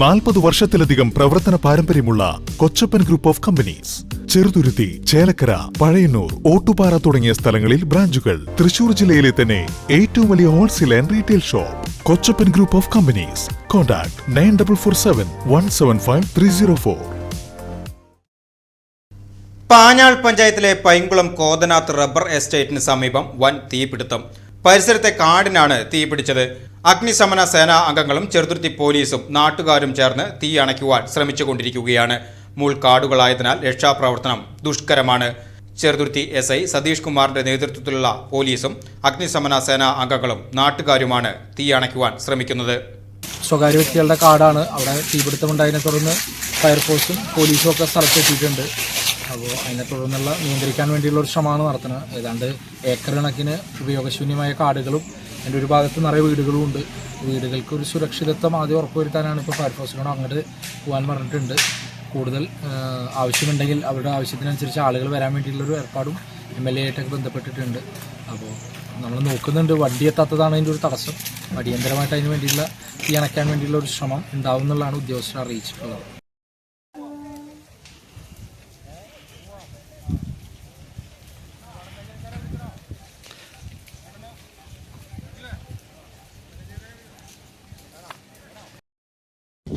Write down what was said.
നാൽപ്പത് വർഷത്തിലധികം പ്രവർത്തന പാരമ്പര്യമുള്ള Kochappan group of companies. Cheruthuruthy Chelakkara Pazhayannur Ottupara തുടങ്ങിയ സ്ഥലങ്ങളിൽ ബ്രാഞ്ചുകൾ. തൃശൂർ ജില്ലയിലെ തന്നെ ഏറ്റവും വലിയ wholesale and retail shop. Kochappan group of companies. Contact nine double four seven one seven five three zero four. Panjal പഞ്ചായത്തിലെ പൈങ്കുളം കോതനാത്ത് റബ്ബർ എസ്റ്റേറ്റിന് സമീപം വൻ തീപിടുത്തം. പരിസരത്തെ കാടിനാണ് തീപിടിച്ചത് അഗ്നിശമന സേനാ അംഗങ്ങളും ചെറുതുരുത്തി പോലീസും നാട്ടുകാരും ചേർന്ന് തീ അണയ്ക്കുവാൻ ശ്രമിച്ചുകൊണ്ടിരിക്കുകയാണ്. മുൾക്കാടുകളായതിനാൽ രക്ഷാപ്രവർത്തനം ദുഷ്കരമാണ്. ചെറുതുരുത്തി എസ് ഐ സതീഷ് കുമാറിന്റെ നേതൃത്വത്തിലുള്ള പോലീസും അഗ്നിശമന സേനാ അംഗങ്ങളും നാട്ടുകാരുമാണ് തീ അണയ്ക്കുവാൻ ശ്രമിക്കുന്നത്. സ്വകാര്യ വ്യക്തികളുടെ കാടാണ്. അവിടെ തീപിടുത്തമുണ്ടായതിനെ തുടർന്ന് ഫയർഫോഴ്സും പോലീസും ഒക്കെ സ്ഥലത്തെത്തിയിട്ടുണ്ട്. അപ്പോൾ അതിനെ തുടർന്നുള്ള നിയന്ത്രിക്കാൻ വേണ്ടിയുള്ള ഒരു ശ്രമമാണ് നടത്തുന്നത്. ഏതാണ്ട് ഏക്കർ കണക്കിന് ഉപയോഗശൂന്യമായ കാടുകളും അതിന്റെ ഒരു ഭാഗത്ത് നിറയെ വീടുകളും ഉണ്ട്. വീടുകൾക്ക് ഒരു സുരക്ഷിതത്വം ആദ്യം ഉറപ്പുവരുത്താനാണ് ഇപ്പോൾ ഫയർഫോഴ്സിനോട് അങ്ങോട്ട് പോകാൻ പറഞ്ഞിട്ടുണ്ട്. കൂടുതൽ ആവശ്യമുണ്ടെങ്കിൽ അവരുടെ ആവശ്യത്തിനനുസരിച്ച് ആളുകൾ വരാൻ വേണ്ടിയിട്ടുള്ളൊരു ഏർപ്പാടും എം എൽ എ ആയിട്ടൊക്കെ ബന്ധപ്പെട്ടിട്ടുണ്ട്. അപ്പോൾ നമ്മൾ നോക്കുന്നുണ്ട് വണ്ടി എത്താത്തതാണ് അതിന്റെ ഒരു തടസ്സം. അടിയന്തരമായിട്ട് അതിന് വേണ്ടിയുള്ള തീ അണയ്ക്കാൻ വേണ്ടിയുള്ള ഒരു ശ്രമം ഉണ്ടാവും എന്നുള്ളതാണ് ഉദ്യോഗസ്ഥർ അറിയിച്ചിട്ടുള്ളത്.